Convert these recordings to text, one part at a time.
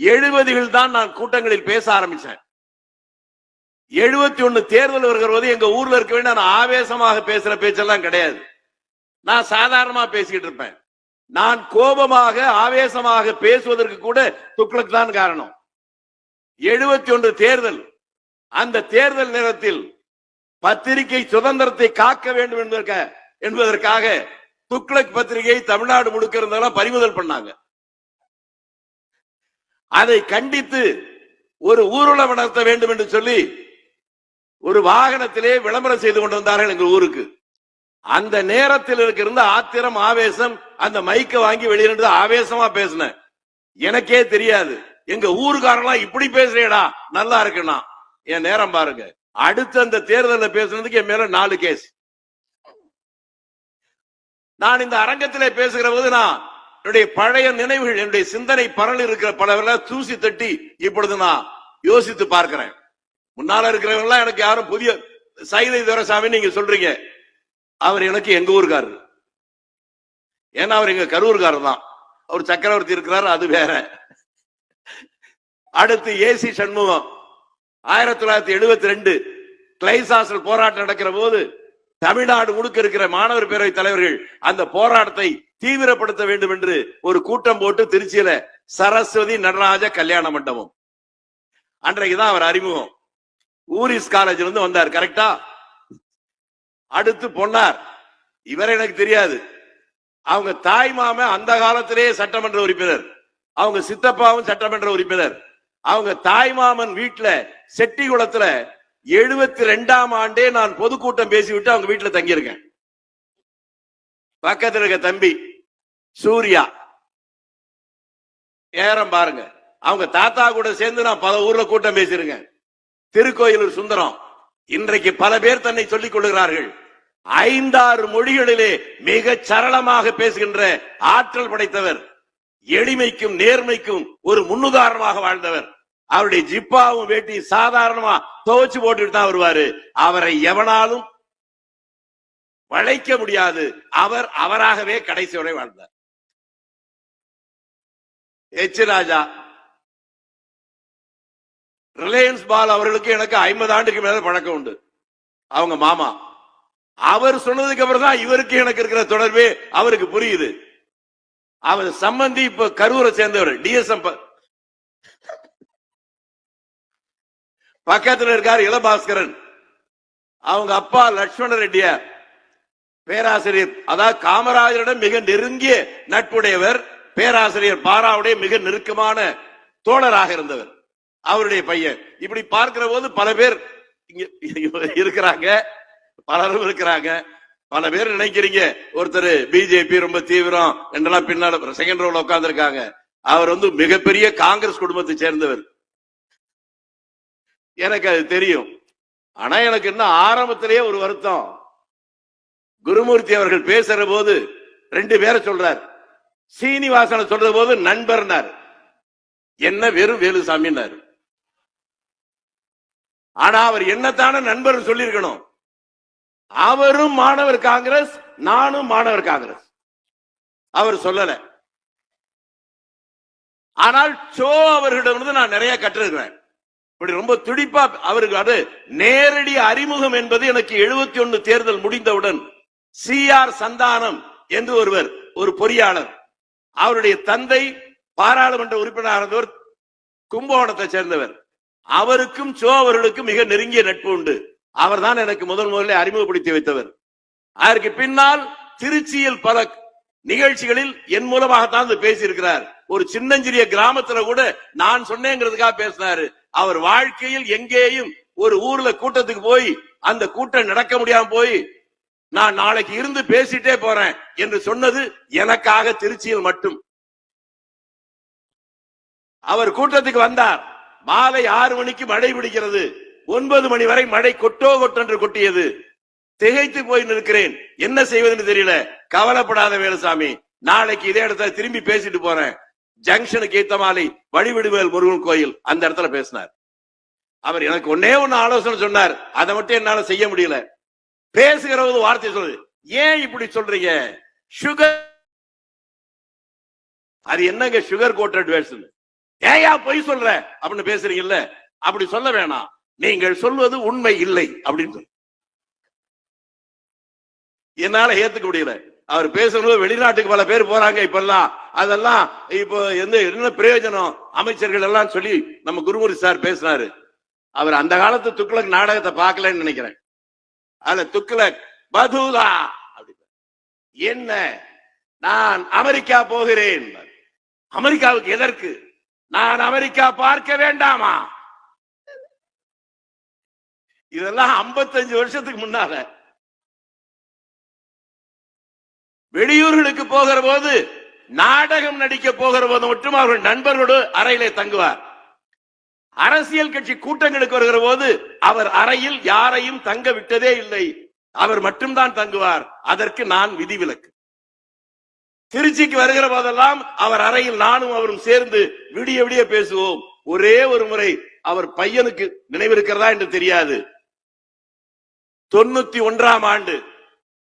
எழுபதுகள் தான் நான் கூட்டங்களில் பேச ஆரம்பிச்சேன். எழுபத்தி ஒண்ணு தேர்தல் வருகிற போது எங்க ஊர்ல இருக்க வேண்டிய நான் ஆவேசமாக பேசுற பேச்செல்லாம் கிடையாது. நான் சாதாரணமா பேசிக்கிட்டு இருப்பேன். நான் கோபமாக ஆவேசமாக பேசுவதற்கு கூட துக்ளக் தான் காரணம். எழுபத்தி ஒன்று தேர்தல். அந்த தேர்தல் நேரத்தில் பத்திரிகை சுதந்திரத்தை காக்க வேண்டும் என்பதற்காக என்பதற்காக துக்ளக் பத்திரிகை தமிழ்நாடு முழுக்க இருந்தாலும் பறிமுதல் பண்ணாங்க. அதை கண்டித்து ஒரு ஊர்வலம் நடத்த வேண்டும் என்று சொல்லி ஒரு வாகனத்திலே விளம்பரம் செய்து கொண்டிருந்தார்கள் எங்கள் ஊருக்கு. அந்த நேரத்தில் இருக்கிருந்த ஆத்திரம் ஆவேசம் அந்த மைக்க வாங்கி வெளியிட்டு ஆவேசமா பேசினேன். எனக்கே தெரியாது. எங்க ஊருக்காரெல்லாம் இப்படி பேசுறேடா நல்லா இருக்குண்ணா. என் நேரம் பாருங்க. அடுத்து அந்த தேர்தலில் பேசுனதுக்கு என் மேல நாலு கேஸ் நான் இந்த அரங்கத்திலே பேசுகிற போது நான் என்னுடைய பழைய நினைவுகள் என்னுடைய சிந்தனை பரல் இருக்கிற பலவெல்லாம் தூசி தட்டி இப்பொழுது நான் யோசித்து பார்க்கிறேன். முன்னால இருக்கிறவங்களாம் எனக்கு யாரும் புதிய சைதை துரசாமி நீங்க சொல்றீங்க. அவர் எனக்கு எங்க ஊருக்காரர். ஏன்னா அவர் எங்க கரூர்காரர் தான். அவர் சக்கரவர்த்தி இருக்கிறார் அது வேற. அடுத்து ஏசி சண்முகம். ஆயிரத்தி தொள்ளாயிரத்தி எழுபத்தி ரெண்டு கிளைசாசல் போராட்டம் நடக்கிற போது தமிழ்நாடு முழுக்க இருக்கிற மாணவர் பேரவை தலைவர்கள் அந்த போராட்டத்தை தீவிரப்படுத்த வேண்டும் என்று ஒரு கூட்டம் போட்டு திருச்சியில சரஸ்வதி நடராஜ கல்யாண மண்டபம். அன்றைக்குதான் அவர் அறிமுகம். ஊரிஸ் காலேஜ்ல இருந்து வந்தார் கரெக்டா அடுத்து பொன்னார். இவர் எனக்கு தெரியாது. அவங்க தாய் மாமன் அந்த காலத்திலேயே சட்டமன்ற உறுப்பினர். அவங்க சித்தப்பாவும் சட்டமன்ற உறுப்பினர். அவங்க தாய் மாமன் வீட்டுல செட்டிகுளத்துல எழுபத்தி ரெண்டாம் ஆண்டே நான் பொதுக்கூட்டம் பேசிவிட்டு அவங்க வீட்டுல தங்கியிருக்கேன். பக்கத்துல இருக்க தம்பி. சூர்யா. ஏறம் பாருங்க. அவங்க தாத்தா கூட சேர்ந்து நான் பல ஊர்ல கூட்டம் பேசிருங்க திருக்கோயிலூர் சுந்தரம். இன்றைக்கு பல பேர் தன்னை சொல்லிக் கொள்கிறார்கள் ஐந்தாறு மொழிகளிலே மிக சரளமாக பேசுகின்ற ஆற்றல் படைத்தவர். எளிமைக்கும் நேர்மைக்கும் ஒரு முன்னுதாரணமாக வாழ்ந்தவர். அவருடைய ஜிப்பாவும் வேட்டி சாதாரணமா துவச்சு போட்டுட்டு தான் வருவாரு. அவரை எவனாலும் வளைக்க முடியாது. அவர் அவராகவே கடைசி வரை வாழ்ந்தார். எச் ராஜா. ரிலையன்ஸ் பால் அவர்களுக்கு எனக்கு ஐம்பது ஆண்டுக்கு மேல பழக்கம் உண்டு. அவங்க மாமா. அவர் சொன்னதுக்கு அப்புறம் தான் இவருக்கு எனக்கு இருக்கிற தொடர்பே அவருக்கு புரியுது. அவர் சம்பந்தி இப்ப கரூரை சேர்ந்தவர் டிஎஸ்எம் பக்கத்தில் இருக்கார் இளபாஸ்கரன். அவங்க அப்பா லட்சுமண ரெட்டியார் பேராசிரியர். அதாவது காமராஜரிடம் மிக நெருங்கிய நட்புடையவர். பேராசிரியர் பாராவுடைய மிக நெருக்கமான தோழராக இருந்தவர். அவருடைய பையன். இப்படி பார்க்கிற போது பல பேர் இங்க இருக்கிறாங்க. பலரும் இருக்கிறாங்க. பல பேர் நினைக்கிறீங்க ஒருத்தர் பிஜேபி ரொம்ப தீவிரம் என்றெல்லாம் பின்னால செகண்ட் ரோல உட்கார்ந்து இருக்காங்க அவர் வந்து மிகப்பெரிய காங்கிரஸ் குடும்பத்தை சேர்ந்தவர். எனக்கு அது தெரியும். ஆனா எனக்கு இன்னும் ஆரம்பத்திலேயே ஒரு வருத்தம். குருமூர்த்தி அவர்கள் பேசுற போது ரெண்டு பேரை சொல்றாரு. சீனிவாசனை சொல்ற போது நண்பர்னார் என்ன வெறும் வேலுசாமின்னாரு ஆனா அவர் என்னத்தான நண்பர் சொல்லியிருக்கணும். அவரும் மாணவர் காங்கிரஸ் நானும் மாணவர் காங்கிரஸ். அவர் சொல்லல. ஆனால் சோ அவர்களிடம் நான் நிறைய கற்றிருக்கிறேன் இப்படி ரொம்ப துடிப்பா அவருக்கு அது நேரடி அறிமுகம் என்பது எனக்கு எழுபத்தி ஒன்னு தேர்தல் முடிந்தவுடன் சி ஆர் சந்தானம் என்று ஒருவர் ஒரு பொறியாளர் அவருடைய தந்தை பாராளுமன்ற உறுப்பினராக இருந்தவர் கும்பகோணத்தை சேர்ந்தவர். அவருக்கும் சோ அவர்களுக்கும் மிக நெருங்கிய நட்பு உண்டு. அவர் தான் எனக்கு முதல் முதலில் அறிமுகப்படுத்தி வைத்தவர். அதற்கு பின்னால் திருச்சியில் பல நிகழ்ச்சிகளில் என் மூலமாகத்தான் பேசியிருக்கிறார். ஒரு சின்னஞ்சிறிய கிராமத்துல கூட நான் சொன்னேங்கிறதுக்காக பேசினாரு. அவர் வாழ்க்கையில் எங்கேயும் ஒரு ஊர்ல கூட்டத்துக்கு போய் அந்த கூட்டம் நடக்க முடியாம போய் நான் நாளைக்கு இருந்து பேசிட்டே போறேன் என்று சொன்னது எனக்காக திருச்சியில் மட்டும். அவர் கூட்டத்துக்கு வந்தார். மாலை ஆறு மணிக்கு மழை பிடிக்கிறது ஒன்பது மணி வரை மழை கொட்டோ கொட்டென்று கொட்டியது. திகைத்து போய் நிற்கிறேன். என்ன செய்வதுன்னு தெரியல. கவலைப்படாத வேலுசாமி நாளைக்கு இதே இடத்துல திரும்பி பேசிட்டு போறேன். ஜங்ஷனுக்கு ஏத்த மாலை வழிவிடுவேல் முருகன் கோயில் அந்த இடத்துல பேசினார். அவர் எனக்கு ஒன்னே ஒன்னு ஆலோசனை சொன்னார். அதை மட்டும் என்னால செய்ய முடியல. பேசுகிற போது வார்த்தை சொல்லுது. ஏன் இப்படி சொல்றீங்க? சுகர் அது என்னங்க சுகர் கோட்டட் வேர்ட்ஸ் ஏயா பொய் சொல்ற? அப்படின்னு பேசுறீங்கல்ல. அப்படி சொல்ல வேணாம். நீங்கள் சொல்வது உண்மை இல்லை அப்படின்னு என்னால ஏத்துக்க முடியல. அவர் பேசும்போது வெளிநாட்டுக்கு பல பேர் போறாங்க இப்பெல்லாம். அதெல்லாம் இப்போ எந்த என்ன பிரயோஜனம்? அமைச்சர்கள் எல்லாம் சொல்லி நம்ம குருமூரி சார் பேசினாரு அவர் அந்த காலத்து துக்ளக் நாடகத்தை பார்க்கலன்னு நினைக்கிறேன். அதுல துக்ளக் பதூலா என்ன? நான் அமெரிக்கா போகிறேன். அமெரிக்காவுக்கு எதற்கு? நான் அமெரிக்கா பார்க்க வேண்டாமா? இதெல்லாம் 55 வருஷத்துக்கு முன்னால. வெளியூர்களுக்கு போகிற போது நாடகம் நடிக்க போகிற போது மட்டும் அவர்கள் நண்பர்களோடு அறையிலே தங்குவார். அரசியல் கட்சி கூட்டங்களுக்கு வருகிற போது அவர் அறையில் யாரையும் தங்க விட்டதே இல்லை. அவர் மட்டும்தான் தங்குவார். அதற்கு நான் விதிவிலக்கு. திருச்சிக்கு வருகிற போதெல்லாம் அவர் அறையில் நானும் அவரும் சேர்ந்து விடிய விடிய பேசுவோம். ஒரே ஒரு முறை அவர் பையனுக்கு நினைவிருக்கிறதா என்று தெரியாது. தொண்ணூத்தி ஒன்றாம் ஆண்டு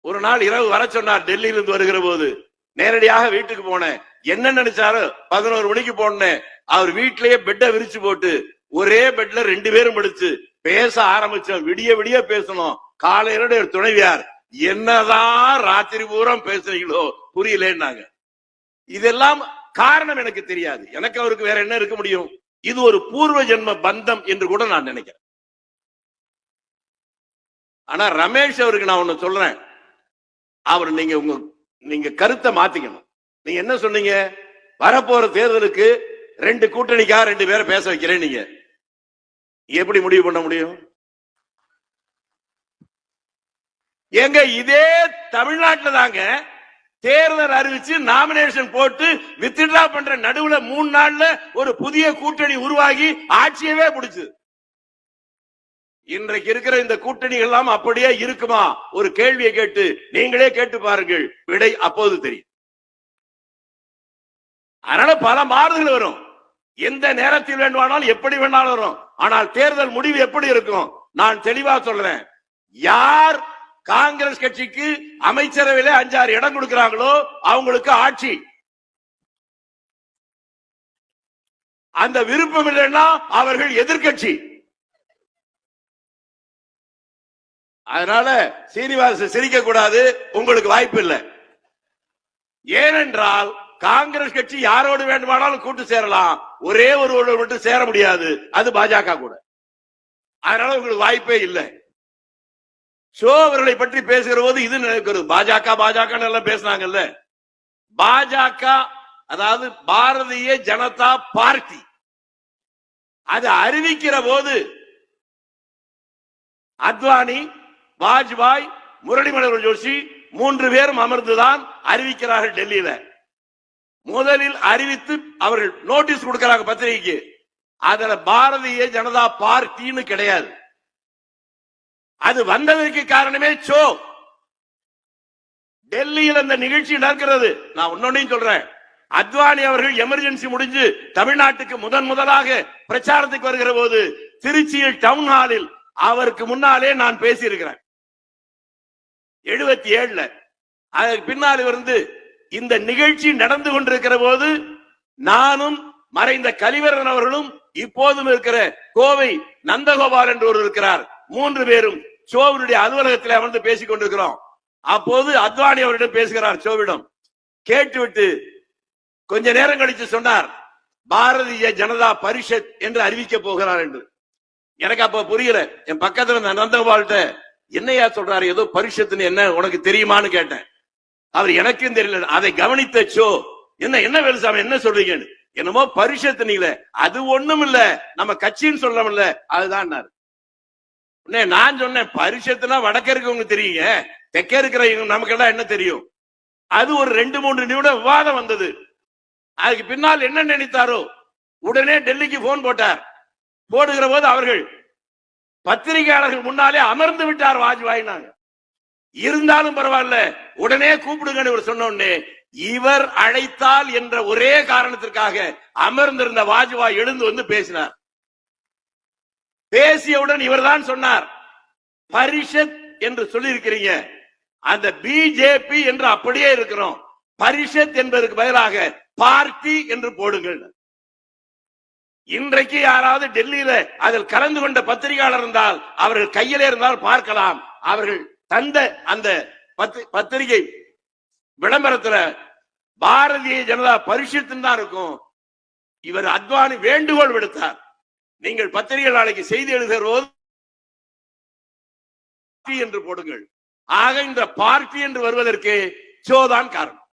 ஒரு நாள் இரவு வர சொன்னார் டெல்லியிலிருந்து வருகிற போது நேரடியாக வீட்டுக்கு போனேன். என்ன நினைச்சாரோ? பதினோரு மணிக்கு போனேன். அவர் வீட்டிலேயே பெட்டை விரிச்சு போட்டு ஒரே பெட்ல ரெண்டு பேரும் படுத்து பேச ஆரம்பிச்சோம். விடிய விடிய பேசணும். காலையில ஒரு துணைவியார். என்னதான் ராத்திரி பூரம் பேசுறீங்களோ புரியலன்னாங்க. இதெல்லாம் காரணம் எனக்கு தெரியாது. எனக்கு அவருக்கு வேற என்ன இருக்க முடியும்? இது ஒரு பூர்வ ஜென்ம பந்தம் என்று கூட நான் நினைக்கிறேன். ஆனா ரமேஷ் அவருக்கு நான் ஒண்ணு சொல்றேன். அவர் நீங்க உங்க நீங்க கருத்தை மாத்திக்கணும். நீங்க என்ன சொன்னீங்க? வரப்போற தேர்தலுக்கு ரெண்டு கூட்டணிக்காக ரெண்டு பேரை பேச வைக்கிறேன் நீங்க. எப்படி முடிவு பண்ண முடியும்? ஏங்க இதே தமிழ்நாட்டில் தாங்க தேர்தல் அறிவிச்சு நாமினேஷன் போட்டு வித்ட்ரா பண்ற நடுவுல மூணு நாள்ல ஒரு புதிய கூட்டணி உருவாகி ஆட்சியவே பிடிச்சு இன்றைக்கு இருக்கிற இந்த கூட்டணிகள் எல்லாம் அப்படியே இருக்குமா? ஒரு கேள்வியை கேட்டு நீங்களே கேட்டு பாருங்கள். விடை அப்போது தெரியும். அதனால பல மாறுதல் வரும். எந்த நேரத்தில் வேண்டுமானாலும் எப்படி வேணாலும் வரும். ஆனால் தேர்தல் முடிவு எப்படி இருக்கும்? நான் தெளிவா சொல்றேன். யார் காங்கிரஸ் கட்சிக்கு அமைச்சரவையில அஞ்சாறு இடம் கொடுக்கிறாங்களோ அவங்களுக்கு ஆட்சி. அந்த விருப்பம் இல்லைன்னா அவர்கள் எதிர்க்கட்சி. அதனால சீனிவாச சிரிக்க கூடாது உங்களுக்கு வாய்ப்பு இல்லை. ஏனென்றால் காங்கிரஸ் கட்சி யாரோடு வேண்டுமானாலும் கூட்டு சேரலாம். ஒரே ஒருவரோடு மட்டும் சேர முடியாது. அது பாஜக கூட. அதனால உங்களுக்கு வாய்ப்பே இல்லை. சோ அவர்களை பற்றி பேசுகிற போது இது நினைக்கிறது. பாஜக பாஜக எல்லாம் பேசினாங்கல்ல. பாஜக அதாவது பாரதிய ஜனதா பார்ட்டி. அது அறிவிக்கிற போது அத்வானி வாஜ்பாய் முரளிமனோகர் ஜோஷி மூன்று பேரும் அமர்ந்துதான் அறிவிக்கிறார்கள் டெல்லியில. முதலில் அறிவித்து அவர்கள் நோட்டீஸ் கொடுக்கிறாங்க பத்திரிகைக்கு. அதுல பாரதிய ஜனதா பார்ட்டின்னு கிடையாது. அது வந்ததற்கு காரணமே சோ. டெல்லியில் அந்த நிகழ்ச்சி நடக்கிறது. நான் இன்னொன்னையும் சொல்றேன். அத்வானி அவர்கள் எமர்ஜென்சி முடிஞ்சு தமிழ்நாட்டுக்கு முதன் முதலாக பிரச்சாரத்துக்கு வருகிற போது திருச்சியில் டவுன் ஹாலில் அவருக்கு முன்னாலே நான் பேசியிருக்கிறேன். எழுபத்தி ஏழுல. அதற்கு பின்னால் இருந்து இந்த நிகழ்ச்சி நடந்து கொண்டிருக்கிற போது நானும் மறைந்த கலிவரன் அவர்களும் இப்போதும் இருக்கிற கோவை நந்தகோபால் என்று ஒரு இருக்கிறார். மூன்று பேரும் சோவனுடைய அலுவலகத்தில் அமர்ந்து பேசிக் கொண்டிருக்கிறோம். அப்போது அத்வானி அவரிடம் பேசுகிறார் சோவிடம். கேட்டுவிட்டு கொஞ்ச நேரம் கழித்து சொன்னார் பாரதிய ஜனதா பரிஷத் என்று அறிவிக்க போகிறார் என்று. எனக்கு அப்ப புரியல என் பக்கத்துல இருந்த நந்தகோபால்கிட்ட என்னையா சொல்றாரு ஏதோ பரிஷத்துன்னு என்ன உனக்கு தெரியுமான்னு கேட்டேன். அவர் எனக்கும் தெரியல அதை கவனித்த சோ என்ன என்ன வேலுசாமி என்ன சொல்றீங்கன்னு? என்னமோ பரிஷத்து நீங்கள அது ஒண்ணும் இல்ல. நம்ம கட்சின்னு சொல்லல அதுதான் உடனே நான் சொன்னேன். பரிசத்துனா வடக்க இருக்கவங்க தெரியுங்க. தெற்க இருக்கிற நமக்கெல்லாம் என்ன தெரியும்? அது ஒரு ரெண்டு மூன்று நிமிடம் விவாதம் வந்தது. அதுக்கு பின்னால் என்ன நினைத்தாரோ? உடனே டெல்லிக்கு போன் போட்டார். போடுகிற போது அவர்கள் பத்திரிகையாளர்கள் முன்னாலே அமர்ந்து விட்டார் வாஜ்பாய் நாங்க இருந்தாலும் பரவாயில்ல. உடனே கூப்பிடுங்கன்னு இவர் சொன்ன உடனே இவர் அழைத்தால் என்ற ஒரே காரணத்திற்காக அமர்ந்திருந்த வாஜ்பாய் எழுந்து வந்து பேசினார். பேசியவுடன் இவர்தான் சொன்னார் பரிஷத் என்று சொல்லி இருக்கிறீங்க அந்த பிஜேபி என்று அப்படியே இருக்கிறோம். பரிஷத் என்பதற்கு பதிலாக பார்ட்டி என்று போடுங்கள். இன்றைக்கு யாராவது டெல்லியில அதில் கலந்து கொண்ட பத்திரிகையாளர் இருந்தால் அவர்கள் கையிலே இருந்தால் பார்க்கலாம். அவர்கள் தந்த அந்த பத்தி- பத்திரிகை விளம்பரத்துல பாரதிய ஜனதா பரிசுத்துன்னு தான் இருக்கும். இவர் அத்வானி வேண்டுகோள் விடுத்தார். நீங்கள் பத்திரிகை நாளைக்கு செய்தி எழுதுகிற போது என்று போடுங்கள். ஆக இந்த பார்ட்டி என்று வருவதற்கு சோதான் காரணம்.